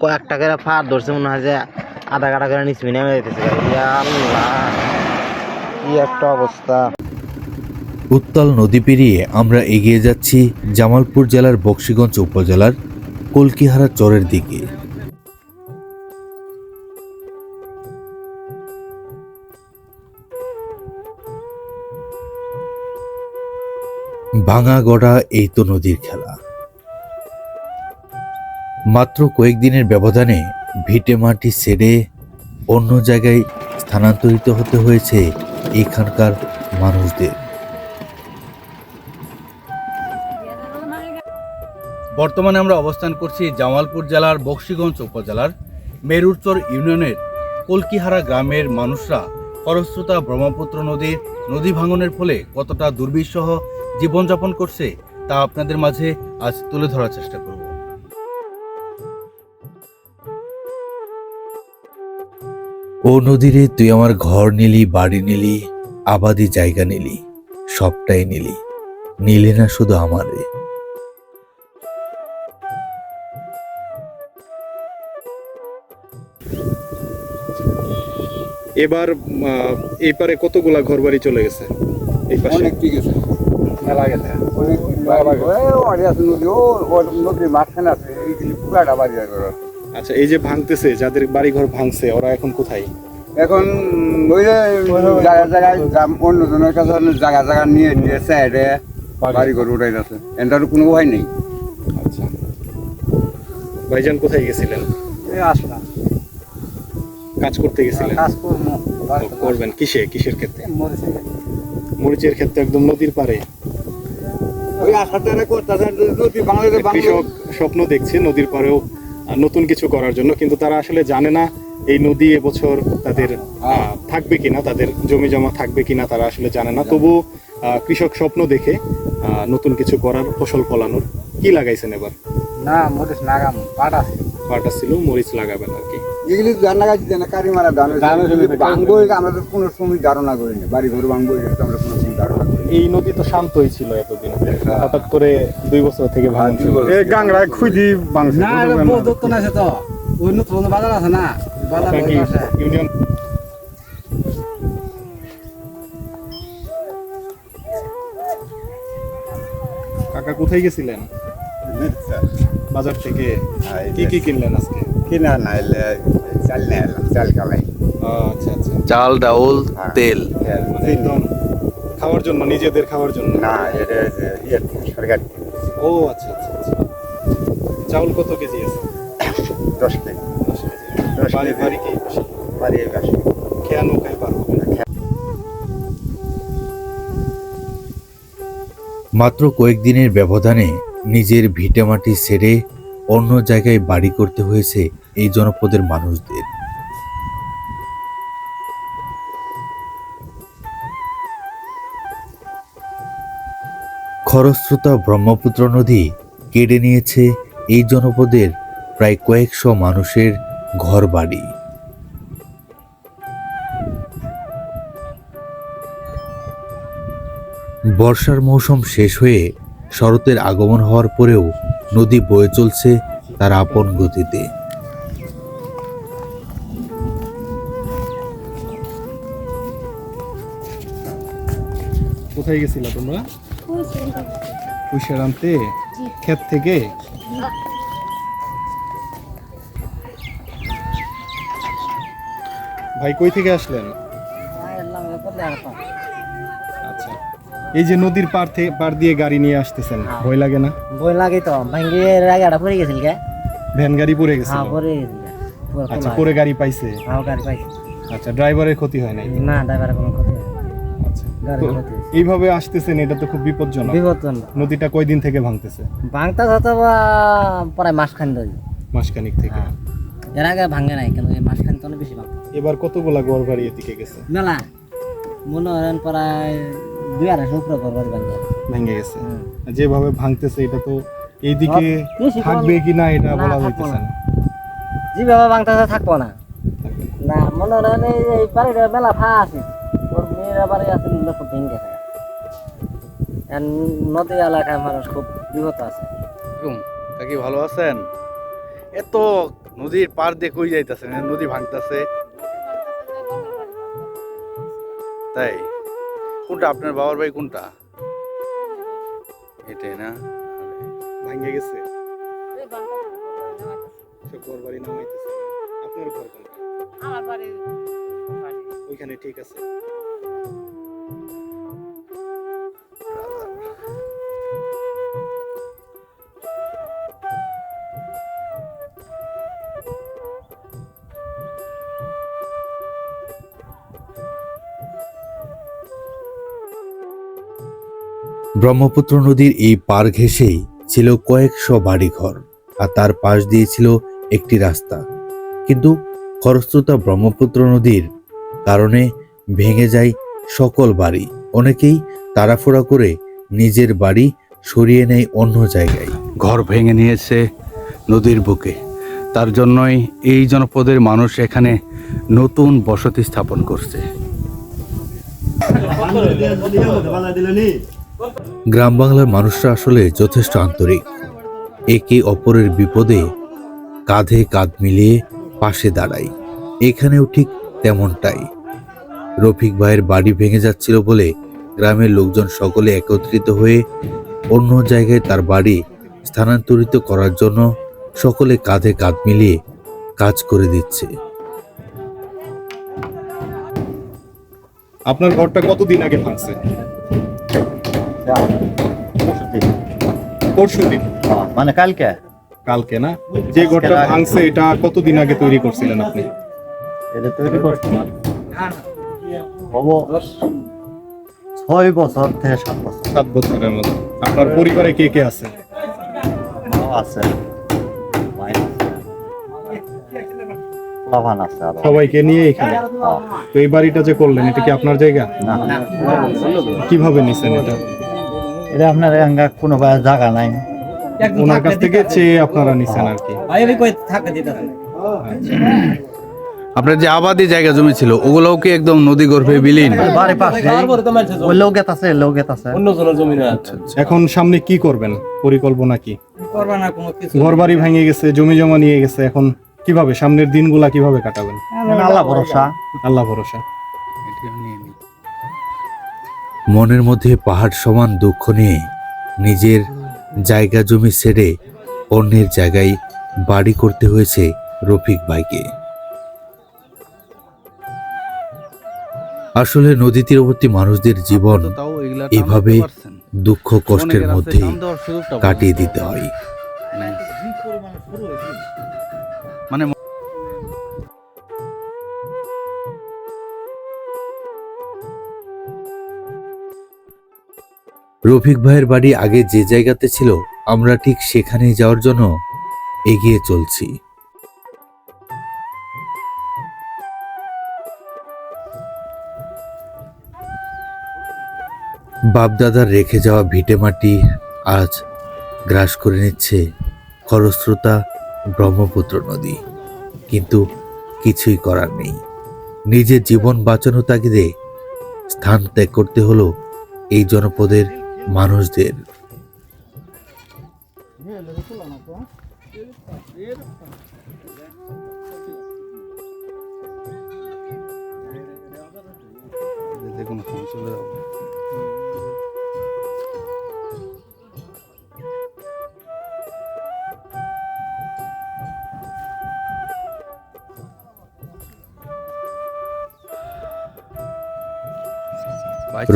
কয়েক টাকার ফার ধরছে, মনে হয় যে আধা কাটা করে নিচে নেমে যেতেছে কি একটা অবস্থা। উত্তাল নদী পেরিয়ে আমরা এগিয়ে যাচ্ছি জামালপুর জেলার বক্সিগঞ্জ উপজেলার কলকিহারা চরের দিকে। ভাঙা গড়া এই তো নদীর খেলা। মাত্র কয়েকদিনের ব্যবধানে ভিটে মাটি ছেড়ে অন্য জায়গায় স্থানান্তরিত হতে হয়েছে এখানকার মানুষদের। বর্তমানে আমরা অবস্থান করছি জামালপুর জেলার বক্সিগঞ্জ উপজেলার মেরুরচর ইউনিয়নের কলকিহারা গ্রামের মানুষরা খরস্রোতা ব্রহ্মপুত্র নদীর নদী ভাঙনের ফলে কতটা দুর্বিষহ জীবনযাপন করছে তা আপনাদের মাঝে আজ তুলে ধরার চেষ্টা করব। ও নদীরে তুই আমার ঘর নিলি বাড়ি নিলি আবাদি জায়গা নিলি সবটাই নিলি। নিলে না শুধু আমারে। এবার আহ, এই পারে কতগুলা ঘর বাড়ি চলে গেছে? এই পাশে? অনেক ঠিক আছে। মেলা গেছে। অনেক বাড়ি আছে নদী। ও নদীর মাঝখানে আছে। এইগুলি পুরাটা বাড়ি। আচ্ছা এই যে ভাঙতেছে যাদের বাড়ি ঘর ভাঙছে ওরা এখন কোথায়? এখন ওই যে জায়গা জায়গায় গ্রাম অন্য জনের কাছে জায়গা জায়গা নিয়ে দিয়ে সাইডে বাড়ি ঘর উঠাই আছে এটার কোনো উপায় নেই। আচ্ছা। ভাইজান কোথায় গেছিলেন? আসলাম। কাজ করতে গেছিলেন? কাজ করবেন। কিসে? কিসের ক্ষেত্রে? মরিচের ক্ষেত্রে। একদম নদীর পারে ওই নদী বাংলাদেশে কৃষক স্বপ্ন দেখছে নদীর পারেও নতুন কিছু করার জন্য কিন্তু তারা আসলে জানে না এই নদী এবছর তাদের আহ, থাকবে কিনা তাদের জমি জমা থাকবে কিনা তারা আসলে জানে না। তবু কৃষক স্বপ্ন দেখে আহ, নতুন কিছু করার ফসল ফলানোর কি লাগাইছেন এবার? না মরিচ লাগাম পাট আছে। পাটা ছিল মরিচ লাগাবেন আর কি। এগুলি ধান লাগাচ্ছি না কারি মারা ধান ভাঙবো আমরা তো কোনো সময় ধারণা করিনি বাড়ি ঘর ভাঙবো এটা আমরা কোনো সময় ধারণা এই নদী তো শান্তই ছিল এতদিন। হঠাৎ করে দুই বছর থেকে এই গাংরায় খুঁজি না এটা বহুত তো আছে তো। ওই নতুন বাজার আছে না? বাজার। ইউনিয়ন? কাকা কোথায় গেছিলেন? বাজার থেকে কি কি কিনলেন আজকে? কিনা নাইলে চাল নিয়ে এলাম চাল কালাই আচ্ছা আচ্ছা। চাল ডাউল তেল। মানে একদম খাওয়ার জন্য নিজেদের খাওয়ার জন্য? না এটা ইয়ে সরকার ও আচ্ছা আচ্ছা আচ্ছা। চাউল কত কেজি আছে? দশ কেজি। দশ কেজি। বাড়ি বাড়ি কি? বাড়ি বাসি খেয়া নৌকায় পারব না? মাত্র কয়েকদিনের ব্যবধানে নিজের ভিটেমাটি ছেড়ে অন্য জায়গায় বাড়ি করতে হয়েছে এই জনপদের মানুষদের। খরস্রোতা ব্রহ্মপুত্র নদী কেড়ে নিয়েছে এই জনপদের প্রায় কয়েকশো মানুষের ঘর বাড়ি বর্ষার মৌসুম শেষ হয়ে শরতের আগমন হওয়ার পরেও নদী বয়ে চলছে তার আপন গতিতে। কোথায় গেছিলা তোমরা? পুষার আনতে ক্ষেত থেকে? ভাই, কই থেকে আসলেন? আচ্ছা। এই যে নদীর পার থেকে পার দিয়ে গাড়ি নিয়ে আসতেছেন, ভয় লাগে না? বই লাগে তো ভাঙ্গি রাগাটা পড়ে গেছিল কে? ভ্যান গাড়ি পড়ে গেছিল। হ্যাঁ পড়ে গেছিল। আচ্ছা। পরে গাড়ি পাইছে? হ্যাঁ গাড়ি পাইছি। আচ্ছা ড্রাইভারের ক্ষতি হয় নাই? না ড্রাইভারের কোনো ক্ষতি হয়নি। আচ্ছা। এইভাবে আসতেছেন এটা তো খুব বিপজ্জনক। বিবর্তন নদীটা কয়দিন থেকে ভাঙতেছে? ভাঙতা হতো প্রায় মাসখান ধরে। মাসখানিক থেকে। হ্যাঁ। এর আগে ভাঙে নাই কিন্তু এই মাসখান তো অনেক বেশি ভাঙে এবার কতগুলা গড় বাড়ি এদিকে গেছে? মেলা। মনে হয় প্রায় দুই আড়াইশো উপরে করবার ভাঙে। ভেঙে গেছে। যেভাবে ভাঙতেছে এটা তো এইদিকে থাকবে কি না এটা বলা যাইতেছে না। যেভাবে ভাঙতেছে থাকব না। না মনে হয় এই এই বাড়িটা মেলা ফা আছে। ওর মেয়েরা বাড়ি আছে লোক ভেঙে গেছে নদী এলাকায় মানুষ খুব বিপদ আছে। কাকি ভালো আছেন? এত নদীর পার দিয়ে কই যাইতেছে নদী ভাঙতেছে। তাই? কোনটা আপনার বাবার ভাই কোনটা? এটাই না? ভাঙ্গে গেছে। সব ঘর বাড়ি নামাইতেছে। আপনার ঘর কোনটা? আমার বাড়ি। ওইখানে ঠিক আছে। ব্রহ্মপুত্র নদীর এই পার ঘেঁষেই ছিল কয়েকশো বাড়িঘর আর তার পাশ দিয়ে ছিল একটি রাস্তা। কিন্তু খরস্রোতা ব্রহ্মপুত্র নদীর কারণে ভেঙে যায় সকল বাড়ি। অনেকেই তাড়াফোড়া করে নিজের বাড়ি সরিয়ে নেয় অন্য জায়গায়। ঘর ভেঙে নিয়েছে নদীর বুকে। তার জন্যই এই জনপদের মানুষ এখানে নতুন বসতি স্থাপন করছে। গ্রাম বাংলার মানুষরা আসলে যথেষ্ট আন্তরিক। একে অপরের বিপদে কাঁধে কাঁধ মিলিয়ে পাশে দাঁড়ায় এখানেও ঠিক তেমনটাই। রফিক ভাইয়ের বাড়ি ভেঙে যাচ্ছিল বলে গ্রামের লোকজন সকলে একত্রিত হয়ে অন্য জায়গায় তার বাড়ি স্থানান্তরিত করার জন্য সকলে কাঁধে কাঁধ মিলিয়ে কাজ করে দিচ্ছে। আপনার ঘরটা কতদিন আগে ভাঙছে? পরশু দিন মানে কালকে? কালকে না? যে ঘরটা ভাঙছে এটা কতদিন আগে তৈরি করছিলেন আপনি? এটা তৈরি করছি। হব ছয় বছর থেকে সাত বছর। সাত বছরের মতো। আপনার পরিবারে কে কে আছে? আছে সবাইকে নিয়ে এখানে? হ্যাঁ। তো এই বাড়িটা যে করলেন এটা কি আপনার জায়গা? না। কীভাবে নিছেন এটা? এটা আপনার এঙ্গা কোনো জায়গা নাই। ওনার কাছ থেকে চেয়ে আপনারা নিছেন আর কি। ভাই আমি কই থাকতে দিতে আপনার যে আবাদি জায়গা জমি ছিল ওগুলোও কি একদম নদী গর্ভে বিলীন? বাড়ি পাশে। ওই লোকেত আছে লোকেত আছে। অন্য জনের জমি না। এখন সামনে কি করবেন? পরিকল্পনা কি? করবা না কোনো কিছু। ঘর বাড়ি ভেঙে গেছে জমি জমা নিয়ে গেছে এখন কীভাবে? সামনের দিনগুলা কীভাবে কাটাবেন? আল্লাহ ভরসা। আল্লাহ ভরসা। মনের মধ্যে পাহাড় সমান দুঃখ নিয়ে নিজের জায়গা জমি ছেড়ে অন্যের জায়গায় বাড়ি করতে হয়েছে রফিক ভাইকে। আসলে নদী তীরবর্তী মানুষদের জীবন পারছেন? দুঃখ কষ্টের পায় কাটিয়ে দিতে হয়। মানে রফিক ভাইয়ের বাড়ি আগে যে জায়গাতে ছিল, আমরা ঠিক সেখানেই যাওয়ার জন্য এগিয়ে চলছি। বাপদাদার রেখে যাওয়া ভিটেমাটি আজ গ্রাস করে নিচ্ছে খরস্রোতা ব্রহ্মপুত্র নদী। কিন্তু কিছুই করার নেই। নিজের জীবন বাঁচানো তাগিদে স্থান ত্যাগ করতে হলো এই জনপদের মানুষদের দেখুন চলে যাব।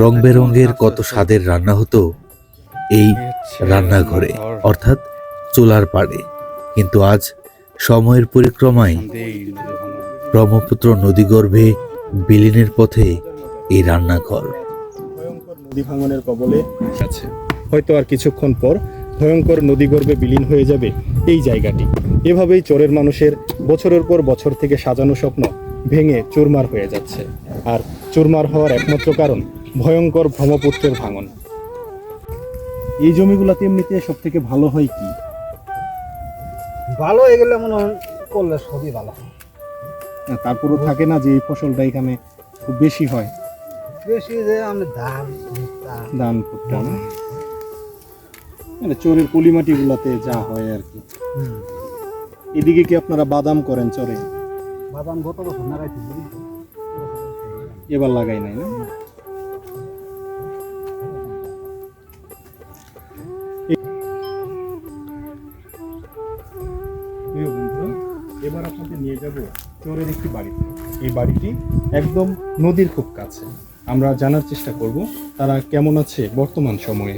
রং বেরঙের কত স্বাদের রান্না হতো? এই রান্নাঘরে অর্থাৎ চুলার পাড়ে। কিন্তু আজ সময়ের পরিক্রমায় ব্রহ্মপুত্র নদীগর্ভে বিলীনের পথে এই রান্নাঘর। ভয়ঙ্কর নদী ভাঙনের কবলে আছে হয়তো আর কিছুক্ষণ পর ভয়ঙ্কর নদীগর্ভে বিলীন হয়ে যাবে এই জায়গাটি। এভাবেই চোরের মানুষের বছরের পর বছর থেকে সাজানো স্বপ্ন ভেঙে চুরমার হয়ে যাচ্ছে। আর চুরমার হওয়ার একমাত্র কারণ ভয়ঙ্কর ব্রহ্মপুত্রের ভাঙন। এই জমিগুলোতে এমনিতে সব থেকে ভালো হয় কি? ভালো হয়ে গেলে মনে হয় করলে সবই ভালো হয়। তারপরও থাকে না যে এই ফসলটা এখানে খুব বেশি হয়। বেশি যে আমি ধান ধান ভুট্টা না? মানে চোরের পলিমাটি গুলাতে যা হয় আর কি। এদিকে কি আপনারা বাদাম করেন চরে? বাদাম গত বছর লাগাইছি এবার লাগাই নাই না? চরের একটি বাড়িতে এই বাড়িটি একদম নদীর খুব কাছে। আমরা জানার চেষ্টা করব তারা কেমন আছে বর্তমান সময়ে?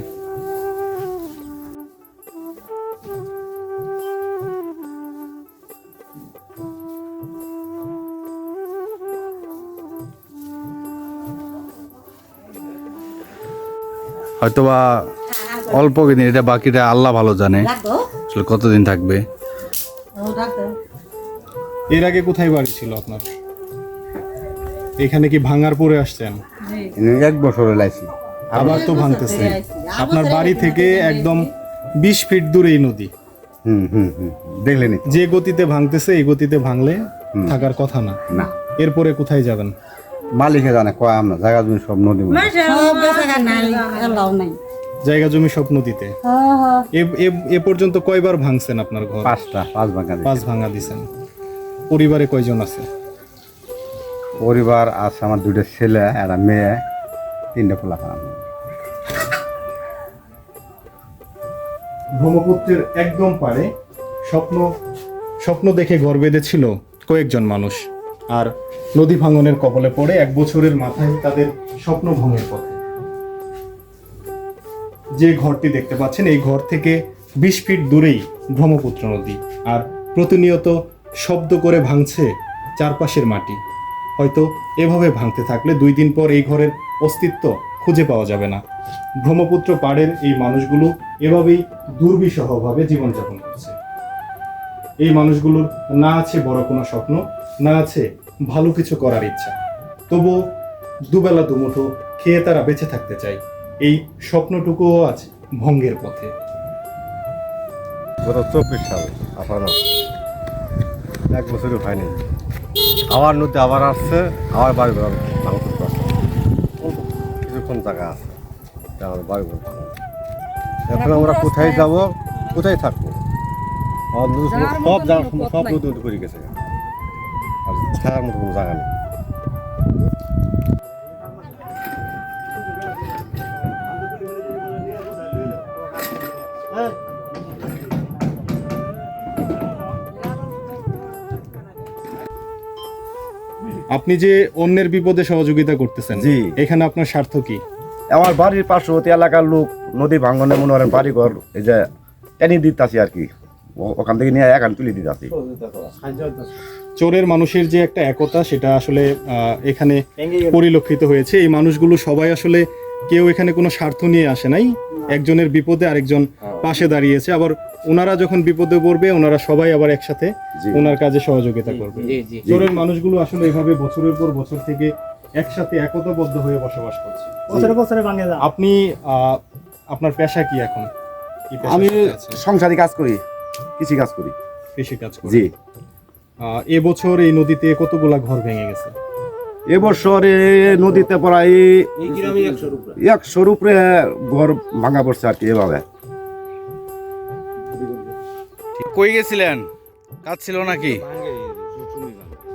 হয়তোবা অল্প দিন এটা বাকিটা আল্লাহ ভালো জানে। আসলে কতদিন থাকবে? এর আগে কোথায় বাড়ি ছিল আপনার? এখানে কি ভাঙার পরে আসছেন এক বছর লাইছি আবার তো ভাঙতেছে আপনার বাড়ি থেকে একদম বিশ ফিট দূরে এই নদী। হুম হুম হুম দেখলেনি যে গতিতে ভাঙতেছে এই গতিতে ভাঙলে থাকার কথা না। না। এরপরে কোথায় যাবেন? মালিকে জানে কয় আমরা জায়গা জমি সব নদী জায়গা জমি সব নদীতে? এ- এ- এ পর্যন্ত কয়বার ভাঙছেন আপনার ঘর? পাঁচটা পাঁচ ভাঙা। পাঁচ ভাঙা দিছেন। পরিবারে কয়জন আছে? পরিবার আছে আমার দুটো ছেলে একটা মেয়ে। তিনটে পোলা ব্রহ্মপুত্রের একদম পারে স্বপ্ন স্বপ্ন দেখে ঘর বেঁধেছিল কয়েকজন মানুষ। আর নদী ভাঙনের কবলে পড়ে এক বছরের মাথায় তাদের স্বপ্ন ভঙ্গের পথে। যে ঘরটি দেখতে পাচ্ছেন এই ঘর থেকে বিশ ফিট দূরেই ব্রহ্মপুত্র নদী। আর প্রতিনিয়ত শব্দ করে ভাঙছে চারপাশের মাটি। হয়তো এভাবে ভাঙতে থাকলে দুই দিন পর এই ঘরের অস্তিত্ব খুঁজে পাওয়া যাবে না। ব্রহ্মপুত্র পাড়ের এই মানুষগুলো এভাবেই দুর্বিষহভাবে জীবনযাপন করছে। এই মানুষগুলোর না আছে বড় কোনো স্বপ্ন, না আছে ভালো কিছু করার ইচ্ছা। তবুও দুবেলা দুমুঠো খেয়ে তারা বেঁচে থাকতে চায়। এই স্বপ্নটুকুও আজ ভঙ্গের পথে। চব্বিশ সাল এক বছরই হয়নি। আবার নদী আবার আসছে আবার বাড়ি ঘর ভাঙতে পারছে কিছুক্ষণ জায়গা আছে? আমার বাড়ি ঘর এখন আমরা কোথায় যাব? কোথায় থাকব? সব- সব জায়গা সব নদী নদী করে গেছে। আর থাকার মতো কোনো জায়গা নেই। আপনি যে অন্যের বিপদে সহযোগিতা করতেছেন জি। এখানে আপনার স্বার্থ কি? আমার বাড়ির পার্শ্ববর্তী এলাকার লোক নদী ভাঙনে মনে করেন বাড়ি ঘর এই যে টেনে দিতেছি আর কি। ওখান থেকে নিয়ে এখান তুলে দিতেছি। চোরের মানুষের যে একটা একতা সেটা আসলে এখানে পরিলক্ষিত হয়েছে। এই মানুষগুলো সবাই আসলে কেউ এখানে কোনো স্বার্থ নিয়ে আসে নাই। একজনের বিপদে আরেকজন পাশে দাঁড়িয়েছে। আবার ওনারা যখন বিপদে পড়বে ওনারা সবাই আবার একসাথে ওনার কাজে সহযোগিতা করবে। চোরের মানুষগুলো আসলে এভাবে বছরের পর বছর থেকে একসাথে একতাবদ্ধ হয়ে বসবাস করছে। বছরে বছরে ভাঙে যা আপনি আহ, আপনার পেশা কি এখন? আমি? সংসারী কাজ করি কৃষি কাজ করি। কৃষি কাজ করেন। জি। আহ, এবছর এই নদীতে কতগুলা ঘর ভেঙে গেছে? এবছরে নদীতে প্রায় একশোর উপরে ঘর ভাঙা পড়ছে আর কি এভাবে। কই গেছিলেন? কাজ ছিল নাকি?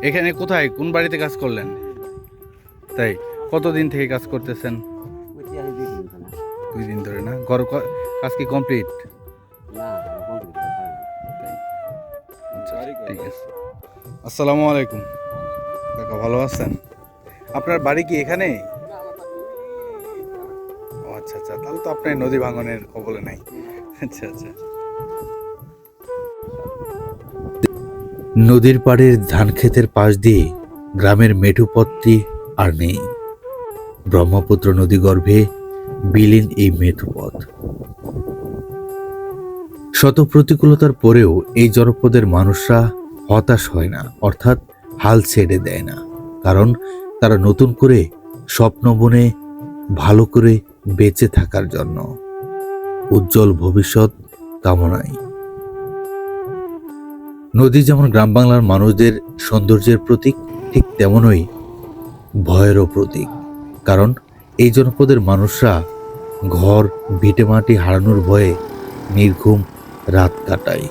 এখানে কোথায়? কোন বাড়িতে কাজ করলেন? তাই, কতদিন থেকে কাজ করতেছেন? দুই দিন ধরে না? ঘর কাজ কি কমপ্লিট? ঠিক আছে। আসসালামু আলাইকুম। কাকা, ভালো আছেন? আপনার বাড়ি কি এখানে? আচ্ছা আচ্ছা। তাহলে তো আপনার নদী ভাঙনের কবলে নাই। আচ্ছা আচ্ছা। নদীর পাড়ের ধান ক্ষেতের পাশ দিয়ে গ্রামের মেঠুপথটি আর নেই। ব্রহ্মপুত্র নদী গর্ভে বিলীন এই মেঠুপথ শত প্রতিকূলতার পরেও এই জনপদের মানুষরা হতাশ হয় না, অর্থাৎ হাল ছেড়ে দেয় না। কারণ তারা নতুন করে স্বপ্ন বনে ভালো করে বেঁচে থাকার জন্য উজ্জ্বল ভবিষ্যৎ কামনায় নদী যেমন গ্রাম বাংলার মানুষদের সৌন্দর্যের প্রতীক, ঠিক তেমনই ভয়েরও প্রতীক। কারণ এই জনপদের মানুষরা ঘর, ভিটেমাটি হারানোর ভয়ে নির্ঘুম রাত কাটায়।